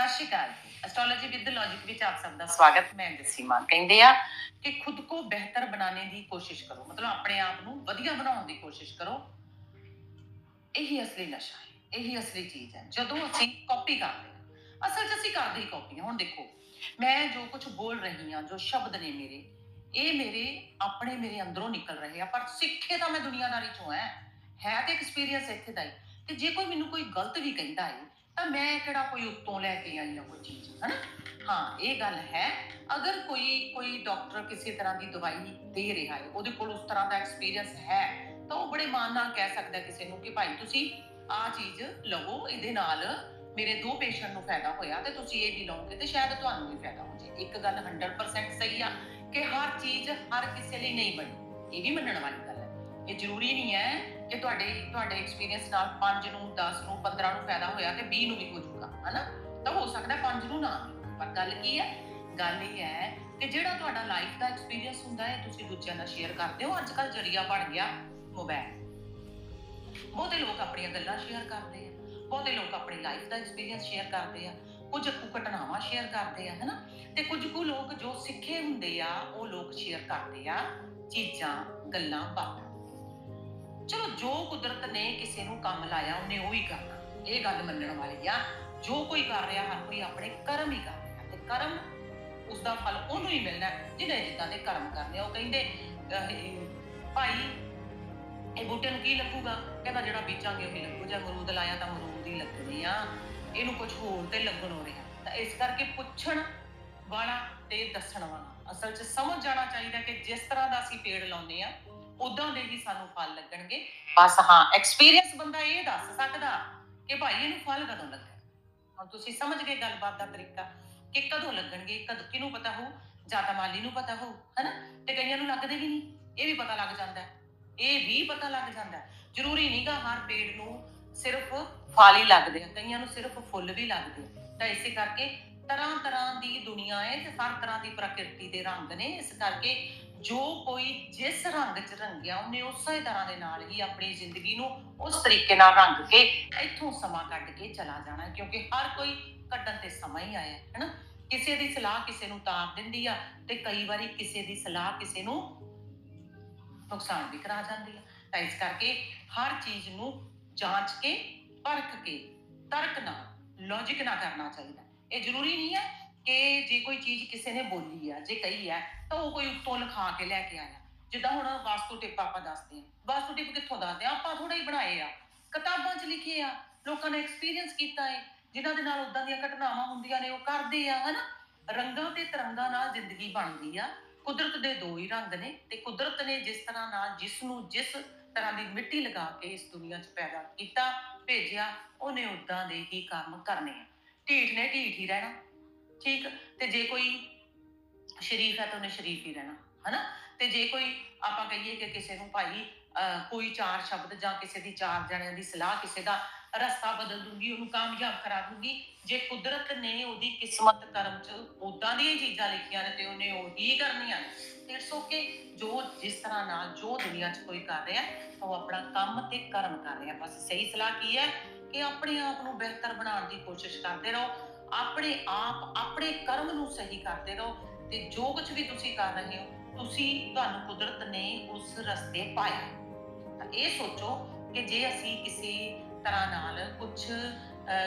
ਸਤਿ ਸ਼੍ਰੀ ਅਕਾਲ ਜੀ। ਐਸਟ੍ਰੋਲੋਜੀ ਵਿਦ ਲੌਜਿਕ ਵਿੱਚ ਆਪ ਸਭ ਦਾ ਸਵਾਗਤ ਮੈਂ ਜਸੀ ਮਾਨ ਕਹਿੰਦੇ ਆ ਕਿ ਖੁਦ ਕੋ ਬਿਹਤਰ ਬਣਾਉਣੇ ਦੀ ਕੋਸ਼ਿਸ਼ ਕਰੋ। ਮਤਲਬ ਆਪਣੇ ਆਪ ਨੂੰ ਵਧੀਆ ਬਣਾਉਣ ਦੀ ਕੋਸ਼ਿਸ਼ ਕਰੋ। ਇਹੀ ਅਸਲੀ ਨਸ਼ਾ ਹੈ। ਇਹੀ ਅਸਲੀ ਚੀਜ਼ ਹੈ। ਜਦੋਂ ਅਸੀਂ ਕਾਪੀ ਕਰਦੇ ਹਾਂ ਅਸਲ 'ਚ ਅਸੀਂ ਕਰਦੇ ਹੀ ਕਾਪੀ ਹਾਂ। ਹੁਣ ਦੇਖੋ ਮੈਂ ਜੋ ਕੁਝ ਬੋਲ ਰਹੀ ਹਾਂ ਜੋ ਸ਼ਬਦ ਨੇ ਮੇਰੇ ਇਹ ਮੇਰੇ ਆਪਣੇ ਮੇਰੇ ਅੰਦਰੋਂ ਨਿਕਲ ਰਹੇ ਆ। ਪਰ ਸਿੱਖੇ ਤਾਂ ਮੈਂ ਦੁਨੀਆਦਾਰੀ ਚੋਂ ਹੈ ਹੈ ਤੇ ਐਕਸਪੀਰੀਅੰਸ ਇੱਥੇ ਦਾ ਹੀ। ਤੇ ਜੇ ਕੋਈ ਮੈਨੂੰ ਕੋਈ ਗਲਤ ਵੀ ਕਹਿੰਦਾ ਹੈ ਤਾਂ ਮੈਂ ਕਿਹੜਾ ਕੋਈ ਉੱਤੋਂ ਲੈ ਕੇ ਆਈ ਹਾਂ ਕੋਈ ਚੀਜ਼, ਹਨਾ? ਹਾਂ, ਇਹ ਗੱਲ ਹੈ। ਅਗਰ ਕੋਈ ਕੋਈ ਡਾਕਟਰ ਕਿਸੇ ਤਰ੍ਹਾਂ ਦੀ ਦਵਾਈ ਦੇ ਰਿਹਾ ਹੈ, ਉਹਦੇ ਕੋਲ ਉਸ ਤਰ੍ਹਾਂ ਦਾ ਐਕਸਪੀਰੀਅੰਸ ਹੈ, ਤਾਂ ਉਹ ਬੜੇ ਮਾਣ ਨਾਲ ਕਹਿ ਸਕਦਾ ਕਿਸੇ ਨੂੰ ਕਿ ਭਾਈ ਤੁਸੀਂ ਆਹ ਚੀਜ਼ ਲਵੋ, ਇਹਦੇ ਨਾਲ ਮੇਰੇ ਦੋ ਪੇਸ਼ੈਂਟ ਨੂੰ ਫਾਇਦਾ ਹੋਇਆ ਤੇ ਤੁਸੀਂ ਇਹ ਵੀ ਲਓਗੇ ਤੇ ਸ਼ਾਇਦ ਤੁਹਾਨੂੰ ਵੀ ਫਾਇਦਾ ਹੋ ਜਾਏ। ਇੱਕ ਗੱਲ 100% ਸਹੀ ਆ ਕਿ ਹਰ ਚੀਜ਼ ਹਰ ਕਿਸੇ ਲਈ ਨਹੀਂ ਬਣੀ। ਇਹ ਵੀ ਮੰਨਣ ਵਾਲੀ ਗੱਲ ਹੈ। ਇਹ ਜ਼ਰੂਰੀ ਨਹੀਂ ਹੈ ਕਿ ਤੁਹਾਡੇ ਤੁਹਾਡੇ ਐਕਸਪੀਰੀਅੰਸ ਨਾਲ 5 ਨੂੰ 10 ਨੂੰ 15 ਨੂੰ ਫਾਇਦਾ ਹੋਇਆ ਤੇ 20 ਨੂੰ ਵੀ ਹੋ ਜਾਊਗਾ, ਹਨਾ? ਤਾਂ ਹੋ ਸਕਦਾ 5 ਨੂੰ ਨਾ ਪਰ ਗੱਲ ਕੀ ਹੈ? ਗੱਲ ਇਹ ਹੈ ਕਿ ਜਿਹੜਾ ਤੁਹਾਡਾ ਲਾਈਫ ਦਾ ਐਕਸਪੀਰੀਅੰਸ ਹੁੰਦਾ ਹੈ, ਤੁਸੀਂ ਦੂਜਿਆਂ ਨਾਲ ਸ਼ੇਅਰ ਕਰਦੇ ਹੋ। ਅੱਜ ਕੱਲ ਜਰੀਆ ਬਣ ਗਿਆ ਮੋਬਾਈਲ ਬਹੁਤੇ ਲੋਕ ਆਪਣੀਆਂ ਗੱਲਾਂ ਸ਼ੇਅਰ ਕਰਦੇ ਆ। ਬਹੁਤੇ ਲੋਕ ਆਪਣੀ ਲਾਈਫ ਦਾ ਐਕਸਪੀਰੀਅੰਸ ਸ਼ੇਅਰ ਕਰਦੇ ਆ। ਕੁਝ ਕੁ ਘਟਨਾਵਾਂ ਸ਼ੇਅਰ ਕਰਦੇ ਆ, ਹਨਾ? ਤੇ ਕੁਝ ਕੁ ਲੋਕ ਜੋ ਸਿੱਖੇ ਹੁੰਦੇ ਆ, ਉਹ ਲੋਕ ਸ਼ੇਅਰ ਕਰਦੇ ਆ ਚੀਜ਼ਾਂ, ਗੱਲਾਂ ਬਾਤਾਂ। ਚਲੋ ਜੋ ਕੁਦਰਤ ਨੇ ਕਿਸੇ ਨੂੰ ਕੰਮ ਲਾਇਆ, ਉਹਨੇ ਉਹ ਹੀ ਕਰਨਾ। ਇਹ ਗੱਲ ਮੰਨਣ ਵਾਲੀ ਆ, ਜੋ ਕੋਈ ਕਰ ਰਿਹਾ, ਹਰ ਕੋਈ ਆਪਣੇ ਕਰਮ ਹੀ ਕਰ ਰਿਹਾ। ਤੇ ਕਰਮ ਉਸ ਦਾ ਫਲ ਉਹਨੂੰ ਹੀ ਮਿਲਣਾ ਜਿਹਨੇ ਜਿੱਦਾਂ ਦੇ ਕਰਮ ਕਰਨੇ ਆ। ਉਹ ਕਹਿੰਦੇ ਭਾਈ, ਇਹ ਬੂਟੇ ਨੂੰ ਕੀ ਲੱਗੂਗਾ? ਕਹਿੰਦਾ, ਜਿਹੜਾ ਬੀਜਾਂਗੇ ਉਹ ਹੀ ਲੱਗੂ ਜੇ ਅਮਰੂਦ ਲਾਇਆ ਤਾਂ ਅਮਰੂਦ ਹੀ ਲੱਗਣੇ ਆ। ਇਹਨੂੰ ਕੁਝ ਹੋਰ ਤੇ ਲੱਗਣ ਹੋ ਰਿਹਾ। ਤਾਂ ਇਸ ਕਰਕੇ ਪੁੱਛਣ ਵਾਲਾ ਤੇ ਦੱਸਣ ਵਾਲਾ। ਅਸਲ 'ਚ ਸਮਝ ਜਾਣਾ ਚਾਹੀਦਾ ਕਿ ਜਿਸ ਤਰ੍ਹਾਂ ਦਾ ਅਸੀਂ ਪੇੜ ਲਾਉਂਦੇ ਆ ਉਦਾਂ ਦੇ ਹੀ ਸਾਨੂੰ ਫਲ ਲੱਗਣਗੇ। ਬਸ ਹਾਂ ਐਕਸਪੀਰੀਅੰਸ ਬੰਦਾ ਇਹ ਦੱਸ ਸਕਦਾ ਕਿ ਭਾਈ ਇਹਨੂੰ ਫਲ ਕਦੋਂ ਲੱਗਣਾ ਹੁਣ ਤੁਸੀਂ ਸਮਝ ਗਏ ਗੱਲਬਾਤ ਦਾ ਤਰੀਕਾ ਕਿ ਕਦੋਂ ਲੱਗਣਗੇ, ਕਦੋਂ ਕਿਹਨੂੰ ਪਤਾ ਹੋਊ, ਜਾਂ ਤਾਂ ਮਾਲੀ ਨੂੰ ਪਤਾ ਹੋਊ, ਹਨਾ? ਤੇ ਕਈਆਂ ਨੂੰ ਲੱਗਦੇ ਵੀ ਨਹੀਂ, ਇਹ ਵੀ ਪਤਾ ਲੱਗ ਜਾਂਦਾ ਇਹ ਵੀ ਪਤਾ ਲੱਗ ਜਾਂਦਾ ਜ਼ਰੂਰੀ ਨਹੀਂਗਾ ਹਰ ਪੇੜ ਨੂੰ ਸਿਰਫ ਫਲ ਹੀ ਲੱਗਦੇ ਆ, ਕਈਆਂ ਨੂੰ ਸਿਰਫ ਫੁੱਲ ਵੀ ਲੱਗਦੇ ਤਾਂ ਇਸੇ ਕਰਕੇ ਤਰ੍ਹਾਂ ਤਰ੍ਹਾਂ ਦੀ ਦੁਨੀਆ ਹੈ ਤੇ ਹਰ ਤਰ੍ਹਾਂ ਦੀ ਪ੍ਰਕਿਰਤੀ ਦੇ ਰੰਗ ਨੇ, ਇਸ ਕਰਕੇ ਜੋ ਕੋਈ ਜਿਸ ਰੰਗ 'ਚ ਰੰਗਿਆ ਉਹਨੇ ਉਸੇ ਤਰ੍ਹਾਂ ਦੇ ਨਾਲ ਹੀ ਆਪਣੀ ਜ਼ਿੰਦਗੀ ਨੂੰ ਉਸ ਤਰੀਕੇ ਨਾਲ ਰੰਗ ਕੇ ਇੱਥੋਂ ਸਮਾਂ ਕੱਢ ਕੇ ਚਲਾ ਜਾਣਾ ਕਿਉਂਕਿ ਹਰ ਕੋਈ ਕੱਢਣ ਤੇ ਸਮਾਂ ਹੀ ਆਇਆ ਹੈ, ਹੈਨਾ? ਕਿਸੇ ਦੀ ਸਲਾਹ ਕਿਸੇ ਨੂੰ ਤਾਰ ਦਿੰਦੀ ਆ ਤੇ ਕਈ ਵਾਰੀ ਕਿਸੇ ਦੀ ਸਲਾਹ ਕਿਸੇ ਨੂੰ ਨੁਕਸਾਨ ਵੀ ਕਰਾ ਜਾਂਦੀ ਆ। ਤਾਂ ਇਸ ਕਰਕੇ ਹਰ ਚੀਜ਼ ਨੂੰ ਜਾਂਚ ਕੇ, ਪਰਖ ਕੇ, ਤਰਕ ਨਾਲ ਲੌਜੀਕ ਨਾਲ ਕਰਨਾ ਚਾਹੀਦਾ ਇਹ ਜ਼ਰੂਰੀ ਨਹੀਂ ਹੈ ਕਿ ਜੇ ਕੋਈ ਚੀਜ਼ ਕਿਸੇ ਨੇ ਬੋਲੀ ਆ, ਜੇ ਕਹੀ ਆ ਤਾਂ ਉਹ ਕੋਈ ਉੱਤੋਂ ਲਿਖਾ ਕੇ ਲੈ ਕੇ ਆਇਆ। ਜਿੱਦਾਂ ਹੁਣ ਵਾਸਤੂ ਟਿਪ ਆਪਾਂ ਦੱਸਦੇ ਹਾਂ। ਵਾਸਤੂ ਟਿਪ ਕਿੱਥੋਂ ਦੱਸਦੇ ਆ ਆਪਾਂ ਥੋੜਾ ਹੀ ਬਣਾਏ ਆ। ਕਿਤਾਬਾਂ 'ਚ ਲਿਖੇ ਆ। ਲੋਕਾਂ ਨੇ ਐਕਸਪੀਰੀਅੰਸ ਕੀਤਾ ਹੈ ਜਿਨ੍ਹਾਂ ਦੇ ਨਾਲ ਉਦਾਂ ਦੀਆਂ ਘਟਨਾਵਾਂ ਹੁੰਦੀਆਂ ਨੇ, ਉਹ ਕਰਦੇ ਆ, ਹਨਾ? ਰੰਗਾਂ ਤੇ ਤਰੰਗਾਂ ਨਾਲ ਜ਼ਿੰਦਗੀ ਬਣਦੀ ਆ। ਕੁਦਰਤ ਦੇ ਦੋ ਹੀ ਰੰਗ ਨੇ ਤੇ ਕੁਦਰਤ ਨੇ ਜਿਸ ਤਰ੍ਹਾਂ ਨਾਲ ਜਿਸ ਨੂੰ ਜਿਸ ਤਰ੍ਹਾਂ ਦੀ ਮਿੱਟੀ ਲਗਾ ਕੇ ਇਸ ਦੁਨੀਆ 'ਚ ਪੈਦਾ ਕੀਤਾ, ਭੇਜਿਆ, ਉਹਨੇ ਉਦਾਂ ਦੇ ਹੀ ਕੰਮ ਕਰਨੇ ਆ। ਢੀਠ ਨੇ ਢੀਠ ਹੀ ਰਹਿਣਾ। ਠੀਕ? ਤੇ ਜੇ ਕੋਈ ਸ਼ਰੀਫ ਹੈ ਤਾਂ ਉਹਨੇ ਸ਼ਰੀਫ ਹੀ ਰਹਿਣਾ, ਹਨਾ? ਤੇ ਜੇ ਕੋਈ ਆਪਾਂ ਕਹੀਏ ਕਿ ਕਿਸੇ ਨੂੰ ਭਾਈ ਕੋਈ ਚਾਰ ਸ਼ਬਦ ਜਾਂ ਕਿਸੇ ਦੀ ਚਾਰ ਜਣਿਆਂ ਦੀ ਸਲਾਹ ਕਿਸੇ ਦਾ ਰਸਤਾ ਬਦਲ ਦੂੰਗੀ, ਉਹਨੂੰ ਕਾਮਯਾਬ ਕਰਾ ਦੂੰਗੀ, ਜੇ ਕੁਦਰਤ ਨੇ ਉਹਦੀ ਕਿਸਮਤ ਕਰਮ 'ਚ ਉਦਾਂ ਦੀਆਂ ਚੀਜ਼ਾਂ ਲਿਖੀਆਂ ਨੇ ਤੇ ਉਹਨੇ ਉਹੀ ਕਰਨੀਆਂ ਨੇ ਇਟਸ ਓਕੇ ਜੋ ਜਿਸ ਤਰ੍ਹਾਂ ਨਾਲ ਜੋ ਦੁਨੀਆ 'ਚ ਕੋਈ ਕਰ ਰਿਹਾ, ਉਹ ਆਪਣਾ ਕੰਮ ਤੇ ਕਰਮ ਕਰ ਰਿਹਾ, ਬਸ ਸਹੀ ਸਲਾਹ ਕੀ ਹੈ ਕਿ ਆਪਣੇ ਆਪ ਨੂੰ ਬਿਹਤਰ ਬਣਾਉਣ ਦੀ ਕੋਸ਼ਿਸ਼ ਕਰਦੇ ਰਹੋ, ਆਪਣੇ ਆਪ, ਆਪਣੇ ਕਰਮ ਨੂੰ ਸਹੀ ਕਰਦੇ ਰਹੋ ਤੇ ਜੋ ਕੁਝ ਵੀ ਤੁਸੀਂ ਕਰ ਰਹੇ ਹੋ, ਤੁਸੀਂ ਤੁਹਾਨੂੰ ਕੁਦਰਤ ਨੇ ਉਸ ਰਸਤੇ ਪਾਇਆ। ਤਾਂ ਇਹ ਸੋਚੋ ਕਿ ਜੇ ਅਸੀਂ ਕਿਸੇ ਤਰ੍ਹਾਂ ਨਾਲ ਕੁਝ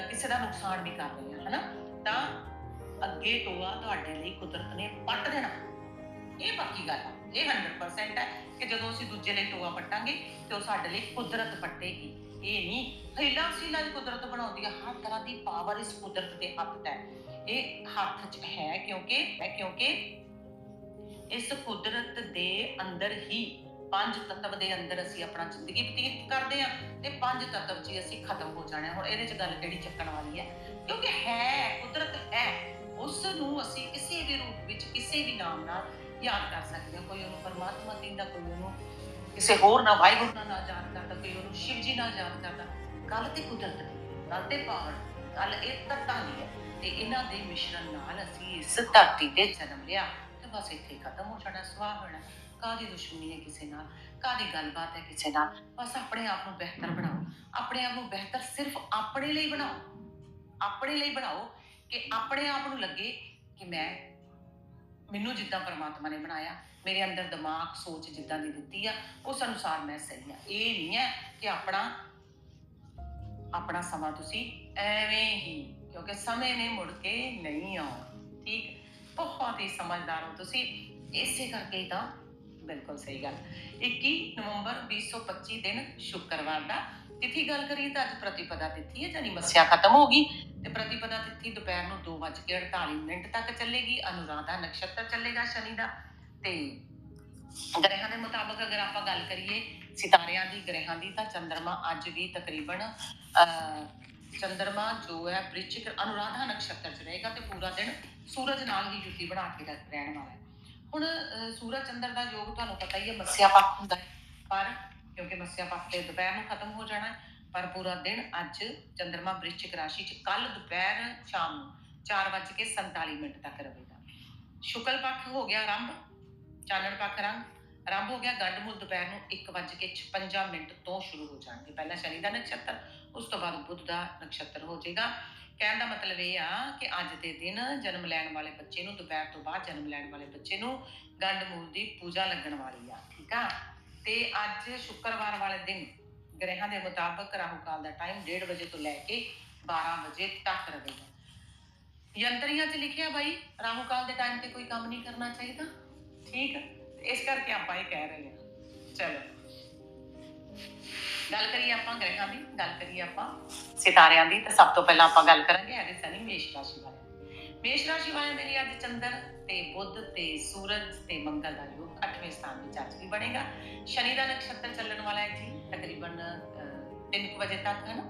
ਕਿਸੇ ਦਾ ਨੁਕਸਾਨ ਵੀ ਕਰ ਰਹੇ ਹਾਂ, ਹਨਾ? ਤਾਂ ਅੱਗੇ ਟੋਆ ਤੁਹਾਡੇ ਲਈ ਕੁਦਰਤ ਨੇ ਪੱਟ ਦੇਣਾ। ਇਹ ਪੱਕੀ ਗੱਲ ਹੈ ਇਹ 100% ਹੈ ਕਿ ਜਦੋਂ ਅਸੀਂ ਦੂਜੇ ਲਈ ਟੋਆ ਪੱਟਾਂਗੇ ਤੇ ਉਹ ਸਾਡੇ ਲਈ ਕੁਦਰਤ ਪੱਟੇਗੀ। ਇਹ ਨਹੀਂ ਹੀਲਾ ਸੀਲਾ ਹੀ ਕੁਦਰਤ ਬਣਾਉਂਦੀ ਹੈ ਹਰ ਤਰ੍ਹਾਂ ਦੀ ਪਾਵਰ ਇਸ ਕੁਦਰਤ ਦੇ ਹੱਥ ਹੈ। ਇਹ ਹੱਥ 'ਚ ਹੈ ਕਿਉਂਕਿ ਹੈ ਕਿਉਂਕਿ ਇਸ ਕੁਦਰਤ ਦੇ ਅੰਦਰ ਹੀ ਪੰਜ ਤੱਤਵ ਦੇ ਅੰਦਰ ਅਸੀਂ ਆਪਣਾ ਜ਼ਿੰਦਗੀ ਬਤੀਤ ਕਰਦੇ ਹਾਂ ਤੇ ਪੰਜ ਤੱਤਵ 'ਚ ਅਸੀਂ ਖਤਮ ਹੋ ਜਾਣਾ ਹੁਣ ਇਹਦੇ 'ਚ ਗੱਲ ਕਿਹੜੀ ਚੱਕਣ ਵਾਲੀ ਹੈ? ਕਿਉਂਕਿ ਹੈ, ਕੁਦਰਤ ਹੈ, ਉਸ ਨੂੰ ਅਸੀਂ ਕਿਸੇ ਵੀ ਰੂਪ ਵਿੱਚ ਕਿਸੇ ਵੀ ਨਾਮ ਨਾਲ ਯਾਦ ਕਰ ਸਕਦੇ ਹਾਂ। ਕੋਈ ਉਹਨੂੰ ਪਰਮਾਤਮਾ ਕਹਿੰਦਾ ਕੋਈ ਉਹਨੂੰ ਕਿਸੇ ਹੋਰ ਨਾਲ, ਵਾਹਿਗੁਰੂ ਨਾਲ ਨਾ ਯਾਦ ਕਰਦਾ, ਕੋਈ ਉਹਨੂੰ ਸ਼ਿਵ ਜੀ ਨਾਲ ਯਾਦ ਕਰਦਾ। ਗੱਲ ਤੇ ਕੁਦਰਤ ਦੀ, ਗੱਲ ਤੇ ਪਾਵਰ ਗੱਲ ਇਹ ਤੱਤਾਂ ਦੀ ਹੈ ਤੇ ਇਹਨਾਂ ਦੇ ਮਿਸ਼ਰਣ ਨਾਲ ਅਸੀਂ ਇਸ ਧਰਤੀ ਤੇ ਜਨਮ ਲਿਆ ਤੇ ਬਸ ਇੱਥੇ ਖਤਮ ਹੋ ਜਾਣਾ ਸਵਾਹ ਹੋਣਾ। ਕਾਦੀ ਦੁਸ਼ਮਣੀ ਹੈ ਕਿਸੇ ਨਾਲ ਕਾਦੀ ਗੱਲਬਾਤ ਹੈ ਕਿਸੇ ਨਾਲ? ਬਸ ਆਪਣੇ ਆਪ ਨੂੰ ਬਿਹਤਰ ਬਣਾਓ। ਆਪਣੇ ਆਪ ਨੂੰ ਬਿਹਤਰ ਸਿਰਫ ਆਪਣੇ ਲਈ ਬਣਾਓ। ਆਪਣੇ ਲਈ ਬਣਾਓ ਕਿ ਆਪਣੇ ਆਪ ਨੂੰ ਲੱਗੇ ਕਿ ਮੈਂ ਮੈਨੂੰ ਜਿੱਦਾਂ ਪਰਮਾਤਮਾ ਨੇ ਬਣਾਇਆ, ਮੇਰੇ ਅੰਦਰ ਦਿਮਾਗ, ਸੋਚ ਜਿੱਦਾਂ ਦੀ ਦਿੱਤੀ ਆ, ਉਸ ਅਨੁਸਾਰ ਮੈਂ ਸਹੀ ਆ। ਇਹ ਨਹੀਂ ਹੈ ਕਿ ਆਪਣਾ ਆਪਣਾ ਸਮਾਂ ਤੁਸੀਂ ਐਵੇਂ ਹੀ, ਕਿਉਂਕਿ ਸਮੇਂ ਨੇ ਮੁੜ ਕੇ ਨਹੀਂ ਆਉਣਾ। ਠੀਕ? ਬਹੁਤ ਹੀ ਸਮਝਦਾਰ ਹੋ ਤੁਸੀਂ। ਇਸੇ ਕਰਕੇ ਤਾਂ ਬਿਲਕੁਲ ਸਹੀ ਗੱਲ। 21 ਨਵੰਬਰ 2025 ਦਿਨ ਸ਼ੁੱਕਰਵਾਰ ਦਾ ਤਿਥੀ ਗੱਲ ਕਰੀਏ ਤਾਂ ਅੱਜ ਪ੍ਰਤੀਪਦਾ ਤਿਥੀ ਹੈ ਜਾਨੀ ਮੱਸਿਆ ਖਤਮ ਹੋ ਗਈ ਤੇ ਪ੍ਰਤੀਪਦਾ ਤਿਥੀ ਦੁਪਹਿਰ ਨੂੰ 2:48 ਮਿੰਟ ਤੱਕ ਚੱਲੇਗੀ ਅਨੁਰਾਧਾ ਨਕਸ਼ਤਰ ਚੱਲੇਗਾ ਸ਼ਨੀ ਦਾ ਤੇ ਗ੍ਰਹਿਾਂ ਦੇ ਮੁਤਾਬਕ ਅਗਰ ਆਪਾਂ ਗੱਲ ਕਰੀਏ ਸਿਤਾਰਿਆਂ ਦੀ ਗ੍ਰਹਿਾਂ ਦੀ ਤਾਂ ਚੰ드ਰਮਾ ਅੱਜ ਵੀ ਤਕਰੀਬਨ ਅਹ, ਚੰ드ਰਮਾ ਜੋ ਹੈ ਬ੍ਰਿਚਿਕ ਅਨੁਰਾਧਾ ਨਕਸ਼ਤਰ ਚ ਰਹੇਗਾ ਤੇ ਪੂਰਾ ਦਿਨ ਸੂਰਜ ਨਾਲ ਹੀ ਜੁਤੀ ਬਣਾ ਕੇ ਰਹਿਣ ਵਾਲਾ ਹੈ। ਹੁਣ ਸੂਰਜ ਚੰਦਰ ਦਾ ਯੋਗ ਤੁਹਾਨੂੰ ਪਤਾ ਹੀ ਹੈ ਮੱਸਿਆ ਪੱਖ ਹੁੰਦਾ ਹੈ। ਪਰ ਕਿਉਂਕਿ ਮੱਸਿਆ ਪੱਖ ਤੇ ਦੁਪਹਿਰ ਨੂੰ ਖਤਮ ਹੋ ਜਾਣਾ ਪਰ ਪੂਰਾ ਦਿਨ ਅੱਜ ਚੰ드ਰਮਾ ਬ੍ਰਿਚਿਕ ਰਾਸ਼ੀ ਚ ਕੱਲ ਦੁਪਹਿਰ ਸ਼ਾਮ ਨੂੰ 4:47 ਮਿੰਟ ਤੱਕ ਰਹੇਗਾ। ਸ਼ੁਕਲ ਪੱਖ ਹੋ ਗਿਆ ਆਰੰਭ, ਚਾਨਣ ਪੱਖ ਰੰਗ ਆਰੰਭ ਹੋ ਗਿਆ ਗੰਡ ਮੁੱਲ ਦੁਪਹਿਰ ਨੂੰ 1:56 ਮਿੰਟ ਤੋਂ ਸ਼ੁਰੂ ਹੋ ਜਾਣਗੇ। ਪਹਿਲਾਂ ਸ਼ਨੀ ਦਾ ਨਕਸ਼ਤਰ ਉਸ ਤੋਂ ਬਾਅਦ ਬੁੱਧ ਦਾ ਨਕਸ਼ਤਰ ਹੋ ਜਾਏਗਾ। ਕਹਿਣ ਦਾ ਮਤਲਬ ਇਹ ਆ ਕਿ ਅੱਜ ਦੇ ਦਿਨ ਜਨਮ ਲੈਣ ਵਾਲੇ ਬੱਚੇ ਨੂੰ, ਦੁਪਹਿਰ ਤੋਂ ਬਾਅਦ ਜਨਮ ਲੈਣ ਵਾਲੇ ਬੱਚੇ ਨੂੰ ਗੰਡ ਮੂਲ ਦੀ ਪੂਜਾ ਲੱਗਣ ਵਾਲੀ ਆ, ਠੀਕ ਆ? ਤੇ ਅੱਜ ਸ਼ੁੱਕਰਵਾਰ ਵਾਲੇ ਦਿਨ ਗ੍ਰਹਿਾਂ ਦੇ ਮੁਤਾਬਕ ਰਾਹੂ ਕਾਲ ਦਾ ਟਾਈਮ 1:30 ਵਜੇ ਤੋਂ ਲੈ ਕੇ 12 ਵਜੇ ਤੱਕ ਰਹੇਗਾ। ਯੰਤਰੀਆਂ 'ਚ ਲਿਖਿਆ ਬਾਈ ਰਾਹੂ ਕਾਲ ਦੇ ਟਾਈਮ ਤੇ ਕੋਈ ਕੰਮ ਨਹੀਂ ਕਰਨਾ ਚਾਹੀਦਾ। ਠੀਕ? ਇਸ ਕਰਕੇ ਆਪਾਂ ਇਹ ਕਹਿ ਰਹੇ ਹਾਂ। ਚਲੋ। ਗੱਲ ਕਰੀਏ ਆਪਾਂ ਗ੍ਰਹਿਾਂ ਦੀ, ਗੱਲ ਕਰੀਏ ਆਪਾਂ ਸਿਤਾਰਿਆਂ ਦੀ। ਤਾਂ ਸਭ ਤੋਂ ਪਹਿਲਾਂ ਆਪਾਂ ਗੱਲ ਕਰਾਂਗੇ ਇਹਦੇ ਸਨੀ ਮੇਸ਼ ਰਾਸ਼ੀ ਵਾਲੇ ਮੇਸ਼ ਰਾਸ਼ੀ ਵਾਲਿਆਂ ਦੇ ਲਈ ਅੱਜ ਚੰਦਰ ਤੇ ਬੁੱਧ ਤੇ ਸੂਰਜ ਤੇ ਮੰਗਲ ਦਾ ਯੋਗ 8ਵੇਂ ਸਥਾਨ ਵਿੱਚ ਅੱਜ ਵੀ ਬਣੇਗਾ। ਸ਼ਨੀ ਦਾ ਨਕਸ਼ਤਰ ਚੱਲਣ ਵਾਲਾ ਹੈ ਜੀ, ਤਕਰੀਬਨ 3 ਵਜੇ ਤੱਕ ਹੈ ਨਾ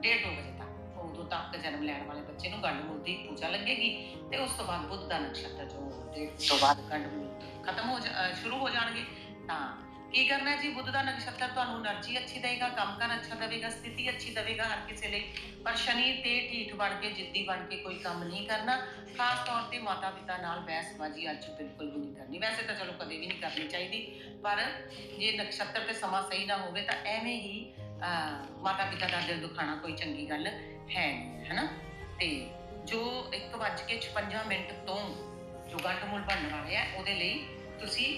1:30 ਵਜੇ ਤੱਕ। ਉਦੋਂ ਤੱਕ ਜਨਮ ਲੈਣ ਵਾਲੇ ਬੱਚੇ ਨੂੰ ਗੰਢ ਮੂਲ ਦੀ ਪੂਜਾ ਲੱਗੇਗੀ ਤੇ ਉਸ ਤੋਂ ਬਾਅਦ ਬੁੱਧ ਦਾ ਨਕਸ਼ਤਰ ਜੋ ਡੇਢ ਤੋਂ ਬਾਅਦ ਗੰਢ ਮੂਲ ਖਤਮ ਹੋ ਜਾ- ਸ਼ੁਰੂ ਹੋ ਜਾਣਗੇ। ਤਾਂ ਕੀ ਕਰਨਾ ਜੀ? ਬੁੱਧ ਦਾ ਨਕਸ਼ਤਰ ਤੁਹਾਨੂੰ એનર્ਜੀ ਅੱਛੀ ਦੇਵੇਗਾ ਕੰਮਕਾਰ ਅੱਛਾ ਦੇਵੇਗਾ, ਸਥਿਤੀ ਅੱਛੀ ਦੇਵੇਗਾ, ਹਰ ਕਿਸੇ ਲਈ। ਪਰ ਸ਼ਨੀ ਤੇ ਢੀਠ ਬਣ ਕੇ, ਜਿੱਦੀ ਬਣ ਕੇ ਕੋਈ ਕੰਮ ਨਹੀਂ ਕਰਨਾ। ਖਾਸ ਤੌਰ ਤੇ ਮਾਤਾ ਪਿਤਾ ਨਾਲ ਬਹਿਸਬਾਜ਼ੀ ਅੱਜ ਬਿਲਕੁਲ ਵੀ ਨਹੀਂ ਕਰਨੀ। ਵੈਸੇ ਤਾਂ ਚਲੋ ਕਦੇ ਵੀ ਨਹੀਂ ਕਰਨੀ ਚਾਹੀਦੀ। ਪਰ ਜੇ ਨਕਸ਼ਤਰ ਤੇ ਸਮਾਂ ਸਹੀ ਨਾ ਹੋਵੇ, ਤਾਂ ਐਵੇਂ ਹੀ ਮਾਤਾ ਪਿਤਾ ਦਾ ਦਿਲ ਦੁਖਾਣਾ ਕੋਈ ਚੰਗੀ ਗੱਲ ਹੈ ਹੈਨਾ? ਤੇ ਜੋ 1:56 ਮਿੰਟ ਤੋਂ ਜੋ ਗੱਟਮੂਲ ਬਣਨ ਵਾਲੇ ਹੈ ਉਹਦੇ ਲਈ ਤੁਸੀਂ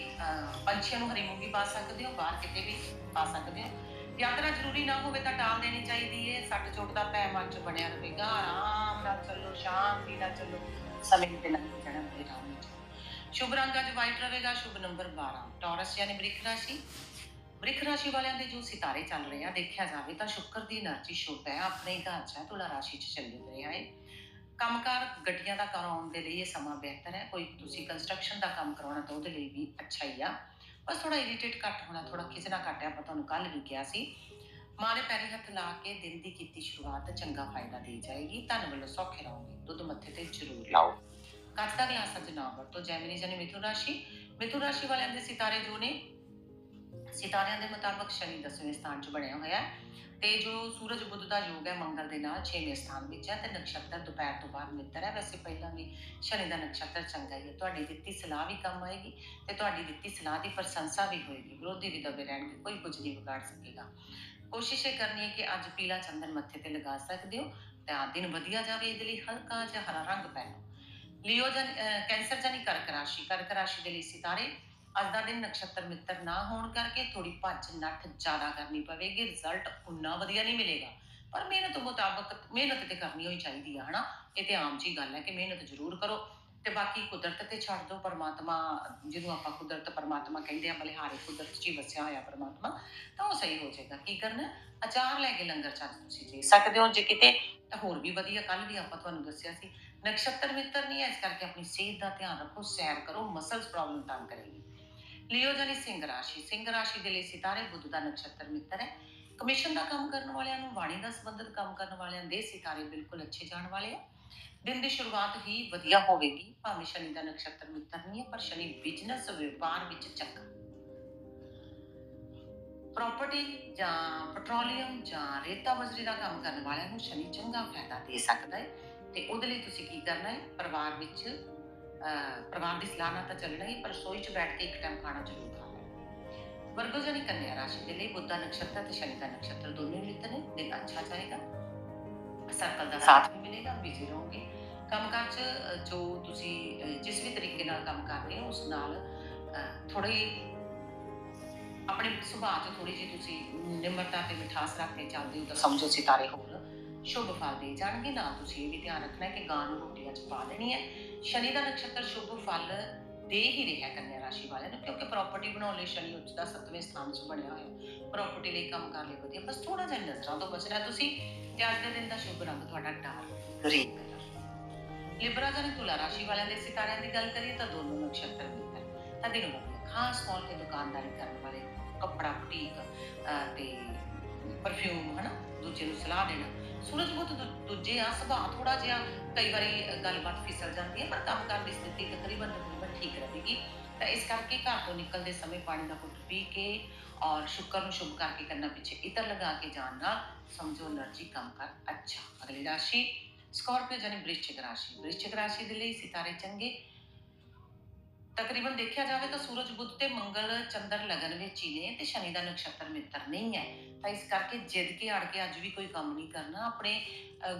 ਪੰਛੀਆਂ ਨੂੰ ਹਰੀ ਮੂੰਗੀ ਪਾ ਸਕਦੇ ਹੋ, ਬਾਹਰ ਕਿਤੇ ਵੀ ਪਾ ਸਕਦੇ ਹੋ। ਯਾਤਰਾ ਜ਼ਰੂਰੀ ਨਾ ਹੋਵੇ ਤਾਂ ਟਾਲ ਦੇਣੀ ਚਾਹੀਦੀ ਹੈ ਸੱਟ ਚੋਟ ਦਾ ਭੈ ਮਨ ਚ ਬਣਿਆ ਰਹੇਗਾ। ਆਰਾਮ ਨਾਲ ਚੱਲੋ, ਸ਼ਾਂਤੀ ਨਾਲ ਚੱਲੋ। ਸਮੇਂ ਤੇ ਲੰਘ ਜਾਣਾ ਤੇ ਰਾਮ ਸ਼ੁਭ ਰੰਗ ਅੱਜ ਵਾਈਟ ਰਹੇਗਾ। ਸ਼ੁਭ ਨੰਬਰ 12 ਟੌਰਸ ਯਾਨੀ ਬ੍ਰਿਖ ਰਾਸ਼ੀ। ਬ੍ਰਿਖ ਰਾਸ਼ੀ ਵਾਲਿਆਂ ਦੇ ਜੋ ਸਿਤਾਰੇ ਚੱਲ ਰਹੇ ਆ, ਦੇਖਿਆ ਜਾਵੇ ਤਾਂ ਸ਼ੁਕਰ ਦੀ એનર્ਜੀ ਸ਼ੁੱਧ ਹੈ। ਆਪਣੇ ਘਰ ਚ ਤੁਲਾ ਰਾਸ਼ੀ ਚ ਚੱਲ ਰਿਹਾ ਹੈ। ਕੰਮਕਾਰ ਗੱਡੀਆਂ ਦਾ ਕਰਾਉਣ ਦੇ ਲਈ ਇਹ ਸਮਾਂ ਬਿਹਤਰ ਹੈ। ਕੋਈ ਤੁਸੀਂ ਕੰਸਟਰਕਸ਼ਨ ਦਾ ਕੰਮ ਕਰਾਉਣਾ ਤਾਂ ਉਹਦੇ ਲਈ ਵੀ ਅੱਛਾ ਹੀ ਆ। ਬਸ ਥੋੜਾ ਇਰੀਟੇਟ ਘੱਟ ਹੋਣਾ ਥੋੜਾ ਖਿਜਣਾ ਘੱਟ ਹੈ। ਆਪਾਂ ਤੁਹਾਨੂੰ ਕੱਲ ਵੀ ਕਿਹਾ ਸੀ ਮਾਰੇ ਪੈਰੀ ਹੱਥ ਲਾ ਕੇ ਦਿਨ ਦੀ ਕੀਤੀ ਸ਼ੁਰੂਆਤ ਚੰਗਾ ਫਾਇਦਾ ਦੇ ਜਾਏਗੀ। ਧਨ ਵੱਲੋਂ ਸੌਖੇ ਰਹੋਗੇ। ਦੁੱਧ ਮੱਥੇ ਤੇ ਜ਼ਰੂਰ ਲਾਓ। ਕੱਚ ਦਾ ਗਲਾਸ ਅੱਜ ਨਾ ਵਰਤੋ। ਜੈਮਨੀ ਜਨੇ ਮਿਥੁਨ ਰਾਸ਼ੀ। ਮਿਥੁਨ ਰਾਸ਼ੀ ਵਾਲਿਆਂ ਦੇ ਸਿਤਾਰੇ ਜੋ ਨੇ ਸਿਤਾਰਿਆਂ ਦੇ ਮੁਤਾਬਕ ਸ਼ਨੀ 10ਵੇਂ ਸਥਾਨ 'ਚ ਬਣਿਆ ਹੋਇਆ ਹੈ। ਤੇ ਜੋ ਸੂਰਜ ਬੁੱਧ ਦਾ ਯੋਗ ਹੈ ਮੰਗਲ ਦੇ ਨਾਲ 6ਵੇਂ ਸਥਾਨ ਵਿੱਚ ਹੈ ਤੇ ਨਕਸ਼ਤਰ ਦੁਪਹਿਰ ਤੋਂ ਬਾਅਦ ਮਿੱਤਰ ਹੈ। ਵੈਸੇ ਪਹਿਲਾਂ ਵੀ ਸ਼ਨੀ ਦਾ ਨਕਸ਼ਤਰ ਚੰਗਾ ਹੀ ਹੈ। ਤੁਹਾਡੀ ਦਿੱਤੀ ਸਲਾਹ ਵੀ ਕੰਮ ਆਏਗੀ ਤੇ ਤੁਹਾਡੀ ਦਿੱਤੀ ਸਲਾਹ ਦੀ ਪ੍ਰਸ਼ੰਸਾ ਵੀ ਹੋਏਗੀ। ਵਿਰੋਧੀ ਵੀ ਦਬੇ ਰਹਿਣਗੇ, ਕੋਈ ਕੁਝ ਨਹੀਂ ਵਿਗਾੜ ਸਕੇਗਾ। ਕੋਸ਼ਿਸ਼ ਇਹ ਕਰਨੀ ਹੈ ਕਿ ਅੱਜ ਪੀਲਾ ਚੰਦਨ ਮੱਥੇ ਤੇ ਲਗਾ ਸਕਦੇ ਹੋ ਤਾਂ ਦਿਨ ਵਧੀਆ ਜਾਵੇ ਇਹਦੇ ਲਈ, ਹਲਕਾ ਜਿਹਾ ਹਰਾ ਰੰਗ ਪਹਿਨੋ। ਲਿਓ ਜਨ ਕੈਂਸਰ ਜਾਨੀ ਕਰਕ ਰਾਸ਼ੀ ਕਰਕ ਰਾਸ਼ੀ ਦੇ ਲਈ ਸਿਤਾਰੇ ਅੱਜ ਦਾ ਦਿਨ ਨਕਸ਼ਤਰ ਮਿੱਤਰ ਨਾ ਹੋਣ ਕਰਕੇ ਥੋੜੀ ਭੱਜ ਨੱਠ ਜ਼ਿਆਦਾ ਕਰਨੀ ਪਵੇਗੀ ਰਿਜ਼ਲਟ ਉਨਾ ਵਧੀਆ ਨਹੀਂ ਮਿਲੇਗਾ। ਪਰ ਮਿਹਨਤ ਮੁਤਾਬਕ ਮਿਹਨਤ ਤੇ ਕਰਨੀ ਹੋਈ ਚਾਹੀਦੀ ਆ, ਹਨਾ? ਇਹ ਤੇ ਆਮ ਜੀ ਗੱਲ ਹੈ ਕਿ ਮਿਹਨਤ ਜ਼ਰੂਰ ਕਰੋ ਤੇ ਬਾਕੀ ਕੁਦਰਤ ਤੇ ਛੱਡ ਦਿਓ, ਪਰਮਾਤਮਾ ਜਿਹਨੂੰ ਆਪਾਂ ਕੁਦਰਤ ਪਰਮਾਤਮਾ ਕਹਿੰਦੇ ਆ, ਬਲਿਹਾਰੇ ਕੁਦਰਤ 'ਚ ਵਸਿਆ ਹੋਇਆ ਪਰਮਾਤਮਾ, ਤਾਂ ਉਹ ਸਹੀ ਹੋ ਜਾਏਗਾ। ਕੀ ਕਰਨਾ? ਅਚਾਰ ਲੈ ਕੇ ਲੰਗਰ ਚੱਜ ਤੁਸੀਂ ਦੇ ਸਕਦੇ ਹੋ, ਜੇ ਕਿਤੇ ਤਾਂ ਹੋਰ ਵੀ ਵਧੀਆ ਕੱਲ ਵੀ ਆਪਾਂ ਤੁਹਾਨੂੰ ਦੱਸਿਆ ਸੀ। ਨਕਸ਼ਤਰ ਮਿੱਤਰ ਨਹੀਂ ਹੈ, ਇਸ ਕਰਕੇ ਆਪਣੀ ਸਿਹਤ ਦਾ ਧਿਆਨ ਰੱਖੋ, ਸੈਰ ਕਰੋ ਮਸਲਸ ਪ੍ਰੋਬਲਮ ਤੰਗ ਕਰੇਗੀ। ਲਿਓ ਜਾਨੀ ਸਿੰਘ ਰਾਸ਼ੀ ਸਿੰਘ ਰਾਸ਼ੀ ਦੇ ਲਈ ਸਿਤਾਰੇ ਬੁੱਧ ਦਾ ਨਕਸ਼ਤਰ ਮਿੱਤਰ ਹੈ। ਕਮਿਸ਼ਨ ਦਾ ਕੰਮ ਕਰਨ ਵਾਲਿਆਂ ਨੂੰ ਵਾਣੀ ਦਾ ਸੰਬੰਧਿਤ ਕੰਮ ਕਰਨ ਵਾਲਿਆਂ ਦੇ ਸਿਤਾਰੇ ਬਿਲਕੁਲ ਅੱਛੇ ਜਾਣ ਵਾਲੇ ਆ। ਦਿਨ ਦੀ ਸ਼ੁਰੂਆਤ ਹੀ ਵਧੀਆ ਹੋਵੇਗੀ, ਭਾਵੇਂ ਸ਼ਨੀ ਦਾ ਨਕਸ਼ਤਰ ਮਿੱਤਰ ਨਹੀਂ ਹੈ, ਪਰ ਸ਼ਨੀ ਬਿਜ਼ਨਸ ਵਪਾਰ ਵਿੱਚ ਚੰਗਾ। ਪ੍ਰਾਪਰਟੀ ਜਾਂ ਪੈਟਰੋਲੀਅਮ ਜਾਂ ਰੇਤਾ ਬਜਰੀ ਦਾ ਕੰਮ ਕਰਨ ਵਾਲਿਆਂ ਨੂੰ ਸ਼ਨੀ ਚੰਗਾ ਫਾਇਦਾ ਦੇ ਸਕਦਾ ਹੈ। ਤੇ ਉਹਦੇ ਲਈ ਤੁਸੀਂ ਕੀ ਕਰਨਾ ਹੈ? ਪਰਿਵਾਰ ਵਿੱਚ ਅਹ, ਦੀ ਸਲਾਹ ਨਾਲ ਤਾਂ ਚੱਲਣਾ ਹੀ ਪਰ ਰਸੋਈ 'ਚ ਬੈਠ ਕੇ ਇੱਕ ਟਾਈਮ ਖਾਣਾ ਜ਼ਰੂਰ ਖਾਣਾ ਵਰਗੋ ਜਾਨੀ ਕੰਨਿਆ ਰਾਸ਼ੀ ਦੇ ਲਈ ਬੁੱਧ ਨਕਸ਼ਤਰ ਤੇ ਸ਼ਨੀ ਦਾ ਨਕਸ਼ਤਰ ਦੋਨੋਂ ਹੀ ਨੇ ਦਿਨ ਅੱਛਾ ਜਾਏਗਾ। ਸਰਕਲ ਦਾ ਸਾਥ ਵੀ ਮਿਲੇਗਾ ਬਿਜ਼ੀ ਰਹੋਗੇ। ਕੰਮਕਾਰ 'ਚ ਜੋ ਤੁਸੀਂ ਜਿਸ ਵੀ ਤਰੀਕੇ ਨਾਲ ਕੰਮ ਕਰ ਰਹੇ ਹੋ ਉਸ ਨਾਲ ਥੋੜੀ ਆਪਣੇ ਸੁਭਾਅ 'ਚ ਥੋੜੀ ਜਿਹੀ ਤੁਸੀਂ ਨਿਮਰਤਾ ਤੇ ਮਿਠਾਸ ਰੱਖ ਕੇ ਚੱਲਦੇ ਹੋ ਤਾਂ ਸਮਝੋ ਸਿਤਾਰੇ ਹੋਰ। ਸ਼ੁਭ ਫਲ ਦੇ ਜਾਣਗੇ ਨਾਲ ਤੁਸੀਂ ਇਹ ਵੀ ਧਿਆਨ ਰੱਖਣਾ ਹੈ ਕਿ ਗਾਂ ਨੂੰ ਰੋਟੀਆਂ 'ਚ ਪਾ ਦੇਣੀ ਹੈ। ਸ਼ਨੀ ਦਾ ਨਕਸ਼ਤਰ ਸ਼ੁਭ ਫਲ ਦੇ ਹੀ ਰਿਹਾ ਕੰਨਿਆ ਰਾਸ਼ੀ ਵਾਲਿਆਂ ਨੂੰ ਕਿਉਂਕਿ ਪ੍ਰਾਪਰਟੀ ਬਣਾਉਣ ਲਈ ਸ਼ਨੀ ਉੱਚ ਦਾ 7ਵੇਂ ਸਥਾਨ 'ਚ ਬਣਿਆ ਹੋਇਆ। ਪ੍ਰਾਪਰਟੀ ਲਈ ਕੰਮ ਕਰ ਲਈ ਵਧੀਆ। ਬਸ ਥੋੜਾ ਜਿਹਾ ਨਜ਼ਰਾਂ ਤੋਂ ਬਚਣਾ। ਤੁਸੀਂ ਤੇ ਅੱਜ ਦੇ ਦਿਨ ਦਾ ਸ਼ੁਭ ਰੰਗ ਤੁਹਾਡਾ ਡਾਰਕ ਗ੍ਰੀਨ ਕਲਰ ਲਿਬਰਾ ਜਾਂ ਤੁਲਾ ਰਾਸ਼ੀ ਵਾਲਿਆਂ ਦੇ ਸਿਤਾਰਿਆਂ ਦੀ ਗੱਲ ਕਰੀਏ ਤਾਂ ਦੋਨੋਂ ਨਕਸ਼ਤਰ ਮਿਲਦੇ ਤਾਂ ਦਿਨ ਵਧੀਆ। ਖਾਸ ਤੌਰ ਤੇ ਦੁਕਾਨਦਾਰੀ ਕਰਨ ਵਾਲੇ ਕੱਪੜਾ ਬੁਟੀਕ ਤੇ ਪਰਫਿਊਮ ਹਨਾ? ਦੂਜੇ ਨੂੰ ਸਲਾਹ ਦੇਣਾ। ਸੂਰਜ ਬਹੁਤ ਦੂ- ਦੂਜੇ ਆ, ਸੁਭਾਅ ਥੋੜਾ ਜਿਹਾ ਕਈ ਵਾਰੀ ਗੱਲਬਾਤ ਫਿਸਲ ਜਾਂਦੀ ਹੈ, ਪਰ ਕੰਮ ਕਰਨ ਦੀ ਸਥਿਤੀ ਤਕਰੀਬਨ ਤਕਰੀਬਨ ਠੀਕ ਰਹੇਗੀ। ਤਾਂ ਇਸ ਕਰਕੇ ਘਰ ਤੋਂ ਨਿਕਲਦੇ ਸਮੇਂ ਪਾਣੀ ਦਾ ਘੁੱਟ ਪੀ ਕੇ ਔਰ ਸ਼ੁਕਰ ਨੂੰ ਸ਼ੁਭ ਕਰਕੇ ਕਰਨਾ ਪਿੱਛੇ ਇਤਰ ਲਗਾ ਕੇ ਜਾਣ ਨਾਲ ਸਮਝੋ એનર્ਜੀ ਕੰਮ ਕਰ ਅੱਛਾ। ਅਗਲੀ ਰਾਸ਼ੀ, ਸਕਾਰਪੀਓ ਜਾਨੀ ਬ੍ਰਿਸ਼ਚਿਕ ਰਾਸ਼ੀ। ਬ੍ਰਿਸ਼ਚਿਕ ਰਾਸ਼ੀ ਦੇ ਲਈ ਸਿਤਾਰੇ ਚੰਗੇ ਤਕਰੀਬਨ ਦੇਖਿਆ ਜਾਵੇ ਤਾਂ ਸੂਰਜ ਬੁੱਧ ਤੇ ਮੰਗਲ, ਚੰਦਰ, ਲਗਨ ਵਿੱਚ ਹੀ ਨੇ ਤੇ ਸ਼ਨੀ ਦਾ ਨਕਸ਼ਤਰ ਮਿੱਤਰ ਨਹੀਂ ਹੈ। ਤਾਂ ਇਸ ਕਰਕੇ ਜਿੱਦ ਕੇ ਅੜ ਕੇ ਅੱਜ ਵੀ ਕੋਈ ਕੰਮ ਨਹੀਂ ਕਰਨਾ। ਆਪਣੇ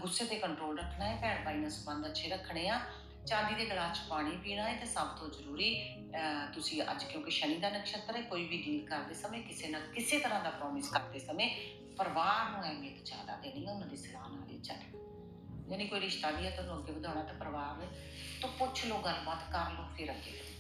ਗੁੱਸੇ ਤੇ ਕੰਟਰੋਲ ਰੱਖਣਾ ਹੈ, ਭੈਣ ਭਾਈ ਨਾਲ ਸੰਬੰਧ ਅੱਛੇ ਰੱਖਣੇ ਆ। ਚਾਂਦੀ ਦੇ ਗਲਾਸ 'ਚ ਪਾਣੀ ਪੀਣਾ ਹੈ ਤੇ ਸਭ ਤੋਂ ਜ਼ਰੂਰੀ ਤੁਸੀਂ ਅੱਜ ਕਿਉਂਕਿ ਸ਼ਨੀ ਦਾ ਨਕਸ਼ਤਰ ਹੈ, ਕੋਈ ਵੀ ਡੀਲ ਕਰਦੇ ਸਮੇਂ ਕਿਸੇ ਨਾਲ ਕਿਸੇ ਤਰ੍ਹਾਂ ਦਾ ਪ੍ਰੋਮਿਸ ਕਰਦੇ ਸਮੇਂ ਪਰਿਵਾਰ ਨੂੰ ਅਹਿਮੀਅਤ ਜ਼ਿਆਦਾ ਦੇਣੀ ਹੈ, ਉਹਨਾਂ ਦੀ ਸਲਾਹ ਨਾਲ ਹੀ ਚੱਲਣਾ ਯਾਨੀ ਕੋਈ ਰਿਸ਼ਤਾ ਵੀ ਹੈ ਤੁਹਾਨੂੰ ਅੱਗੇ ਵਧਾਉਣਾ ਤਾਂ ਪਰਿਵਾਰ ਤੋਂ ਪੁੱਛ ਲਓ, ਗੱਲਬਾਤ ਕਰ ਲਓ, ਫਿਰ ਅੱਗੇ ਵਧੋ।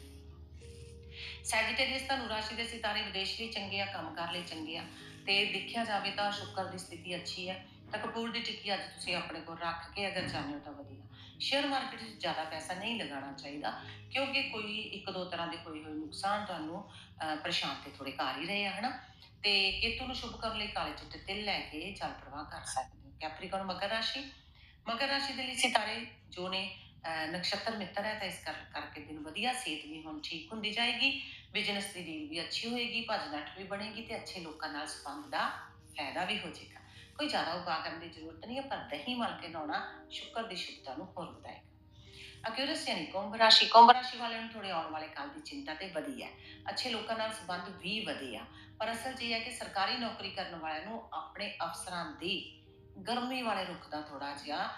ਸੈਜੀਟੇਰੀਅਸ ਤੁਹਾਨੂੰ ਰਾਸ਼ੀ ਦੇ ਸਿਤਾਰੇ ਵਿਦੇਸ਼ ਲਈ ਚੰਗੇ ਆ ਕੰਮ ਕਰ ਲਈ ਚੰਗੇ ਆ। ਤੇ ਦੇਖਿਆ ਜਾਵੇ ਤਾਂ ਸ਼ੁਕਰ ਦੀ ਸਥਿਤੀ ਅੱਛੀ ਹੈ। ਤਾਂ ਕਪੂਰ ਦੀ ਟਿੱਕੀ ਅੱਜ ਤੁਸੀਂ ਆਪਣੇ ਕੋਲ ਰੱਖ ਕੇ ਅਗਰ ਚਾਹੁੰਦੇ ਹੋ ਤਾਂ ਵਧੀਆ। ਸ਼ੇਅਰ ਮਾਰਕੀਟ ਵਿੱਚ ਜ਼ਿਆਦਾ ਪੈਸਾ ਨਹੀਂ ਲਗਾਉਣਾ ਚਾਹੀਦਾ ਕਿਉਂਕਿ ਕੋਈ ਇੱਕ ਦੋ ਤਰ੍ਹਾਂ ਦੇ ਹੋਏ ਹੋਏ ਨੁਕਸਾਨ ਤੁਹਾਨੂੰ ਅਹ, ਪਰੇਸ਼ਾਨ ਤੇ ਥੋੜੇ ਕਰ ਹੀ ਰਹੇ ਆ ਹਨਾ? ਤੇ ਕੇਤੂ ਨੂੰ ਸ਼ੁਭ ਕਰਨ ਲਈ ਕਾਲੇ ਚਿੱਟੇ ਤਿਲ ਲੈ ਕੇ ਜਲ ਪ੍ਰਵਾਹ ਕਰ ਸਕਦੇ ਹੋ। ਕੈਪਰੀਕਨ ਮਕਰ ਰਾਸ਼ੀ। ਮਕਰ ਰਾਸ਼ੀ ਦੇ ਲਈ ਸਿਤਾਰੇ ਜੋ ਨੇ ਨਕਸ਼ਤਰ ਮਿੱਤਰ ਹੈ ਤਾਂ ਇਸ ਕਰ, ਕਰਕੇ ਦਿਨ ਵਧੀਆ, ਸਿਹਤ ਵੀ ਹੁਣ ਠੀਕ ਹੁੰਦੀ ਜਾਏਗੀ ਬਿਜ਼ਨਸ ਦੀ ਡੀਲ ਵੀ ਅੱਛੀ ਹੋਏਗੀ, ਭੱਜ ਨੱਠ ਵੀ ਬਣੇਗੀ ਤੇ ਅੱਛੇ ਲੋਕਾਂ ਨਾਲ ਸੰਬੰਧ ਦਾ ਫਾਇਦਾ ਵੀ ਹੋ ਜਾਏਗਾ। ਕੋਈ ਜ਼ਿਆਦਾ ਉਪਾਅ ਕਰਨ ਦੀ ਜ਼ਰੂਰਤ ਨਹੀਂ ਹੈ, ਪਰ ਦਹੀਂ ਮਲ ਕੇ ਨਹਾਉਣਾ ਸ਼ੁਕਰ ਦੀ ਸ਼ੁੱਧਤਾ ਨੂੰ ਹੋਰ ਵਧਾਏਗਾ। ਅਕਿਊਰਸ ਯਾਨੀ ਕੁੰਭ ਰਾਸ਼ੀ ਕੁੰਭ ਰਾਸ਼ੀ ਵਾਲਿਆਂ ਨੂੰ ਥੋੜੇ ਆਉਣ ਵਾਲੇ ਕੱਲ ਦੀ ਚਿੰਤਾ ਤੇ ਵਧੀ ਹੈ। ਅੱਛੇ ਲੋਕਾਂ ਨਾਲ ਸੰਬੰਧ ਵੀ ਵਧੇ ਆ। ਪਰ ਅਸਲ 'ਚ ਇਹ ਹੈ ਕਿ ਸਰਕਾਰੀ ਨੌਕਰੀ ਕਰਨ ਵਾਲਿਆਂ ਨੂੰ ਆਪਣੇ ਅਫਸਰਾਂ ਦੀ ਗਰਮੀ ਵਾਲੇ ਰੁੱਖ ਦਾ ਥੋੜਾ ਜਿਹਾ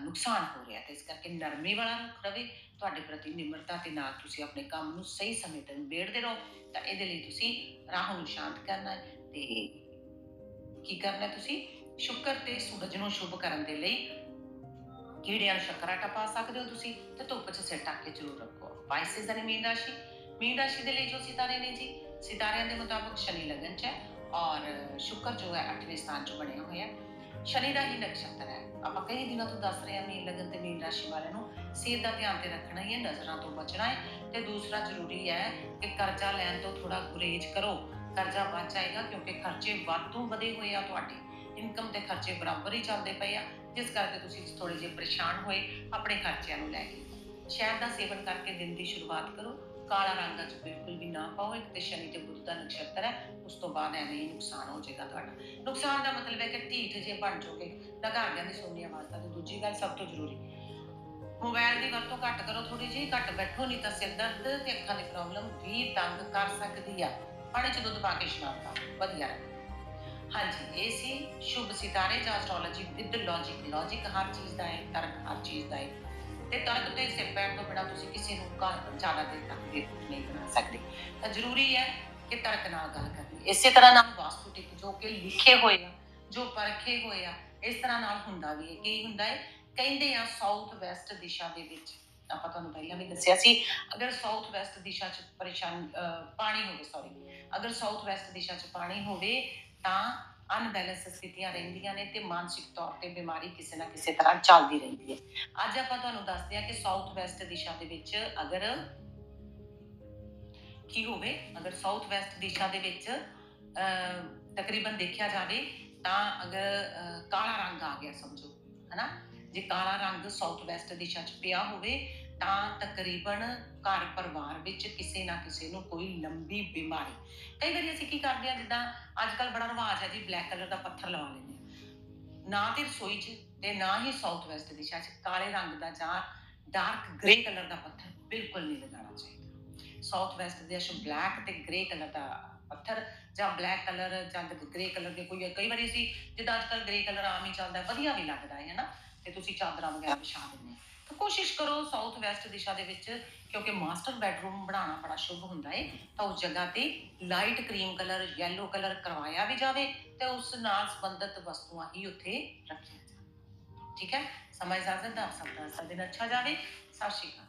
ਨੁਕਸਾਨ ਹੋ ਰਿਹਾ ਤੇ ਇਸ ਕਰਕੇ ਨਰਮੀ ਵਾਲਾ ਰੁੱਖ ਰਵੇ, ਤੁਹਾਡੇ ਪ੍ਰਤੀ ਨਿਮਰਤਾ ਤੇ ਨਾਲ ਤੁਸੀਂ ਆਪਣੇ ਕੰਮ ਨੂੰ ਸਹੀ ਸਮੇਂ ਤੇ ਨਿਬੇੜਦੇ ਰਹੋ, ਤਾਂ ਇਹਦੇ ਲਈ ਤੁਸੀਂ ਰਾਹ ਨੂੰ ਸ਼ਾਂਤ ਕਰਨਾ ਹੈ ਤੇ ਕੀ ਕਰਨਾ ਤੁਸੀਂ? ਸ਼ੁਕਰ ਤੇ ਸੂਰਜ ਨੂੰ ਸ਼ੁਭ ਕਰਨ ਦੇ ਲਈ ਕੀੜਿਆਂ ਨੂੰ ਸ਼ੱਕਰਾਟਾ ਪਾ ਸਕਦੇ ਹੋ ਤੁਸੀਂ ਤੇ ਧੁੱਪ 'ਚ ਸਿਰ ਟੱਕ ਕੇ ਜ਼ਰੂਰ ਰੱਖੋ। ਵਾਈਸਿਸ ਦਾ ਮੀਨ ਰਾਸ਼ੀ ਮੀਨ ਰਾਸ਼ੀ ਦੇ ਲਈ ਜੋ ਸਿਤਾਰੇ ਨੇ ਜੀ, ਸਿਤਾਰਿਆਂ ਦੇ ਮੁਤਾਬਕ ਸ਼ਨੀ ਲਗਨ 'ਚ ਹੈ ਔਰ ਸ਼ੁਕਰ ਜੋ ਹੈ 8ਵੇਂ ਸਥਾਨ 'ਚ ਬਣਿਆ ਹੋਇਆ ਹੈ। ਸ਼ਨੀ ਦਾ ਹੀ ਨਕਸ਼ਤਰ ਹੈ। ਆਪਾਂ ਕਈ ਦਿਨਾਂ ਤੋਂ ਦੱਸ ਰਹੇ ਹਾਂ, ਮੀਨ ਲਗਨ ਤੇ ਮੀਨ ਰਾਸ਼ੀ ਵਾਲਿਆਂ ਨੂੰ ਸਿਹਤ ਦਾ ਧਿਆਨ ਤੇ ਰੱਖਣਾ ਹੀ ਹੈ, ਨਜ਼ਰਾਂ ਤੋਂ ਬਚਣਾ ਹੈ ਤੇ ਦੂਸਰਾ ਜ਼ਰੂਰੀ ਹੈ ਕਿ ਕਰਜ਼ਾ ਲੈਣ ਤੋਂ ਥੋੜਾ ਗੁਰੇਜ਼ ਕਰੋ। ਕਰਜ਼ਾ ਵੱਧ ਜਾਏਗਾ ਕਿਉਂਕਿ ਖਰਚੇ ਵਾਧੂ ਵਧੇ ਹੋਏ ਆ ਤੁਹਾਡੇ। ਇਨਕਮ ਤੇ ਖਰਚੇ ਬਰਾਬਰ ਹੀ ਚੱਲਦੇ ਪਏ ਆ, ਜਿਸ ਕਰਕੇ ਤੁਸੀਂ ਥੋੜੇ ਜਿਹੇ ਪਰੇਸ਼ਾਨ ਹੋਏ ਆਪਣੇ ਖਰਚਿਆਂ ਨੂੰ ਲੈ ਕੇ। ਸ਼ਹਿਦ ਦਾ ਸੇਵਨ ਕਰਕੇ ਦਿਨ ਦੀ ਸ਼ੁਰੂਆਤ ਕਰੋ। ਕਾਲਾ ਰੰਗ ਅੱਜ ਬਿਲਕੁਲ ਵੀ ਨਾ ਪਾਓ, ਇੱਕ ਤੇ ਸ਼ਨੀ ਤੇ ਬੁੱਧ ਦਾ ਨਕਸ਼ਤਰ ਹੈ, ਉਸ ਤੋਂ ਬਾਅਦ ਐਵੇਂ ਨੁਕਸਾਨ ਹੋ ਜਾਏਗਾ ਤੁਹਾਡਾ। ਨੁਕਸਾਨ ਦਾ ਮਤਲਬ ਹੈ ਕਿ ਢੀਠ ਜੇ ਬਣ ਜਾਓਗੇ ਨਾ ਘਰਦਿਆਂ ਦੀ ਸੁਣਨੀ ਆਵਾਜ਼ ਤੇ ਦੂਜੀ ਗੱਲ ਸਭ ਤੋਂ ਜ਼ਰੂਰੀ ਮੋਬਾਈਲ ਦੀ ਵਰਤੋਂ ਘੱਟ ਕਰੋ ਥੋੜੀ ਜਿਹੀ ਘੱਟ ਬੈਠੋ, ਨਹੀਂ ਤਾਂ ਸਿਰ ਦਰਦ ਤੇ ਅੱਖਾਂ ਦੀ ਪ੍ਰੋਬਲਮ ਵੀ ਤੰਗ ਕਰ ਸਕਦੀ ਆ। ਪਾਣੀ 'ਚ ਦੁੱਧ ਪਾ ਕੇ ਇਸ਼ਨਾਨ ਕਰੋ, ਵਧੀਆ ਹਾਂਜੀ, ਇਹ ਸੀ ਸ਼ੁਭ ਸਿਤਾਰੇ ਜਾਂ ਐਸਟ੍ਰੋਲੋਜੀ ਵਿਦ ਲੌਜੀਕ ਲੌਜੀਕ ਹਰ ਚੀਜ਼ ਦਾ ਹੈ ਤਰਕ, ਹਰ ਚੀਜ਼ ਦਾ ਹੈ ਤੇ ਤਰਕ ਤੇ ਸਿਰ ਪੈਰ ਤੋਂ ਬਿਨਾਂ ਤੁਸੀਂ ਕਿਸੇ ਨੂੰ ਘਰ ਜ਼ਿਆਦਾ ਦੇਰ ਤੱਕ ਬੇਵਕੂਫ ਨਹੀਂ ਬਣਾ ਸਕਦੇ। ਤਾਂ ਜ਼ਰੂਰੀ ਹੈ ਕਿ ਤਰਕ ਨਾਲ ਗੱਲ ਕਰਨੀ। ਇਸੇ ਤਰ੍ਹਾਂ ਨਾਲ ਵਾਸਤੂ ਟਿਕ, ਜੋ ਕਿ ਲਿਖੇ ਹੋਏ ਆ, ਜੋ ਪਰਖੇ ਹੋਏ ਆ, ਇਸ ਤਰ੍ਹਾਂ ਨਾਲ ਹੁੰਦਾ ਵੀ ਹੈ। ਕੀ ਹੁੰਦਾ ਹੈ? ਕਹਿੰਦੇ ਆ ਸਾਊਥ ਵੈਸਟ ਦਿਸ਼ਾ ਦੇ ਵਿੱਚ। ਆਪਾਂ ਤੁਹਾਨੂੰ ਪਹਿਲਾਂ ਵੀ ਦੱਸਿਆ ਸੀ, ਅਗਰ ਸਾਊਥ ਵੈਸਟ ਦਿਸ਼ਾ 'ਚ ਪਰੇਸ਼ਾਨ ਪਾਣੀ ਹੋਵੇ ਸੌਰੀ ਅਗਰ ਸਾਊਥ ਵੈਸਟ ਦਿਸ਼ਾ 'ਚ ਪਾਣੀ ਹੋਵੇ ਤਾਂ ਅਨਬੈਲੈਂਸ ਸਥਿਤੀਆਂ ਰਹਿੰਦੀਆਂ ਨੇ ਤੇ ਮਾਨਸਿਕ ਤੌਰ ਤੇ ਬਿਮਾਰੀ ਕਿਸੇ ਨਾ ਕਿਸੇ ਤਰ੍ਹਾਂ ਚੱਲਦੀ ਰਹਿੰਦੀ ਹੈ। ਅੱਜ ਆਪਾਂ ਤੁਹਾਨੂੰ ਦੱਸਦੇ ਹਾਂ ਕਿ ਸਾਊਥ ਵੈਸਟ ਦਿਸ਼ਾ ਦੇ ਵਿੱਚ ਅਗਰ ਕੀ ਹੋਵੇ, ਅਗਰ ਸਾਊਥ ਵੈਸਟ ਦਿਸ਼ਾ ਦੇ ਵਿੱਚ ਤਕਰੀਬਨ ਦੇਖਿਆ ਜਾਵੇ ਤਾਂ ਅਗਰ ਕਾਲਾ ਰੰਗ ਆ ਗਿਆ ਸਮਝੋ, ਹਨਾ? ਜੇ ਕਾਲਾ ਰੰਗ ਸਾਊਥ ਵੈਸਟ ਦਿਸ਼ਾ 'ਚ ਪਿਆ ਹੋਵੇ ਤਾਂ ਤਕਰੀਬਨ ਘਰ ਪਰਿਵਾਰ ਵਿੱਚ ਕਿਸੇ ਨਾ ਕਿਸੇ ਨੂੰ ਕੋਈ ਲੰਬੀ ਬਿਮਾਰੀ। ਕਈ ਵਾਰੀ ਅਸੀਂ ਕੀ ਕਰਦੇ ਹਾਂ ਜਿੱਦਾਂ ਅੱਜ ਕੱਲ ਬੜਾ ਰਿਵਾਜ ਹੈ ਜੀ ਬਲੈਕ ਕਲਰ ਦਾ ਪੱਥਰ ਲਵਾ ਲੈਂਦੇ ਨਾ ਤੇ ਰਸੋਈ 'ਚ ਤੇ ਨਾ ਹੀ ਸਾਊਥ ਵੈਸਟ ਦਿਸ਼ਾ 'ਚ ਕਾਲੇ ਰੰਗ ਦਾ ਜਾਂ ਡਾਰਕ ਗ੍ਰੇ ਕਲਰ ਦਾ ਪੱਥਰ ਬਿਲਕੁਲ ਨਹੀਂ ਲਗਾਉਣਾ ਚਾਹੀਦਾ। ਸਾਊਥ ਵੈਸਟ ਦੇ ਅਸ਼ ਬਲੈਕ ਤੇ ਗ੍ਰੇ ਕਲਰ ਦਾ ਪੱਥਰ ਜਾਂ ਬਲੈਕ ਕਲਰ ਜਾਂ ਗ੍ਰੇ ਕਲਰ ਦੇ ਕੋਈ ਕਈ ਵਾਰੀ ਅਸੀਂ ਜਿੱਦਾਂ ਅੱਜ ਕੱਲ ਗ੍ਰੇ ਕਲਰ ਆਮ ਹੀ ਚੱਲਦਾ ਵਧੀਆ ਵੀ ਲੱਗਦਾ ਹੈ ਹਨਾ? ਤੇ ਤੁਸੀਂ ਚਾਦਰਾਂ ਵਗੈਰਾ ਵਿਛਾ ਦਿੰਦੇ ਕੋਸ਼ਿਸ਼ ਕਰੋ ਸਾਊਥ ਵੈਸਟ ਦਿਸ਼ਾ ਦੇ ਵਿੱਚ, ਕਿਉਂਕਿ ਮਾਸਟਰ ਬੈਡਰੂਮ ਬਣਾਉਣਾ ਬੜਾ ਸ਼ੁਭ ਹੁੰਦਾ ਹੈ ਤਾਂ ਉਸ ਜਗ੍ਹਾ ਤੇ light cream colour yellow colour ਕਰਵਾਇਆ ਵੀ ਜਾਵੇ ਤੇ ਉਸ ਨਾਲ ਸੰਬੰਧਿਤ ਵਸਤੂਆਂ ਹੀ ਉੱਥੇ ਰੱਖੀਆਂ ਜਾਣ। ਠੀਕ ਹੈ? ਸਮਾਂ ਇਜਾਜ਼ਤ ਦਾ ਆਪ ਸਭ ਦਾ ਦਿਨ ਅੱਛਾ ਜਾਵੇ। ਸਤਿ ਸ਼੍ਰੀ ਅਕਾਲ।